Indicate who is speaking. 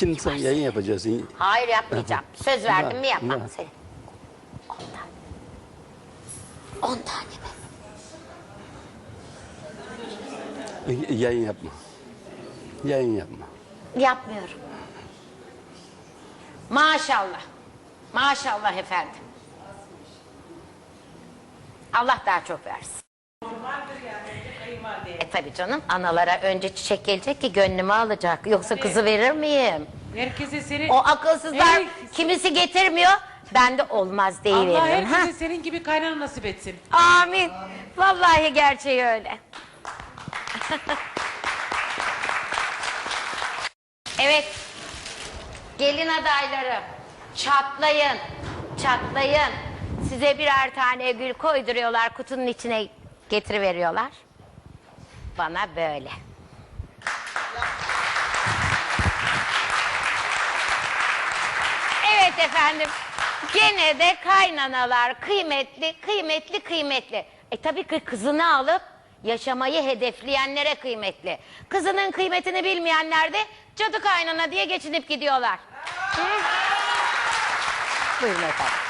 Speaker 1: Şimdi sen yayın yapacaksın.
Speaker 2: Hayır yapmayacağım. Söz verdim mi
Speaker 1: Ya,
Speaker 2: yapmam
Speaker 1: ya.
Speaker 2: seni. On tane. On tane mi?
Speaker 1: Y- Yayın yapma. Yayın yapma.
Speaker 2: Yapmıyorum. Maşallah. Maşallah efendim. Allah daha çok versin. Tabii canım analara önce çiçek gelecek ki gönlümü alacak. Yoksa kızı verir miyim?
Speaker 3: Herkese seni
Speaker 2: O akılsızlar
Speaker 3: Ey,
Speaker 2: kimisi getirmiyor. Ben de olmaz
Speaker 3: Allah
Speaker 2: deyiveririm. Ha?
Speaker 3: herkese senin gibi kaynana nasip etsin.
Speaker 2: Amin. Vallahi gerçeği öyle. evet. Gelin adayları. Çatlayın. Çatlayın. Size birer tane gül koyduruyorlar. Kutunun içine getiriveriyorlar. Bana böyle. Evet efendim. Gene de kaynanalar kıymetli, kıymetli, kıymetli. E tabii ki kızını alıp yaşamayı hedefleyenlere kıymetli. Kızının kıymetini bilmeyenler de cadı kaynana diye geçinip gidiyorlar. Hı? Buyurun efendim.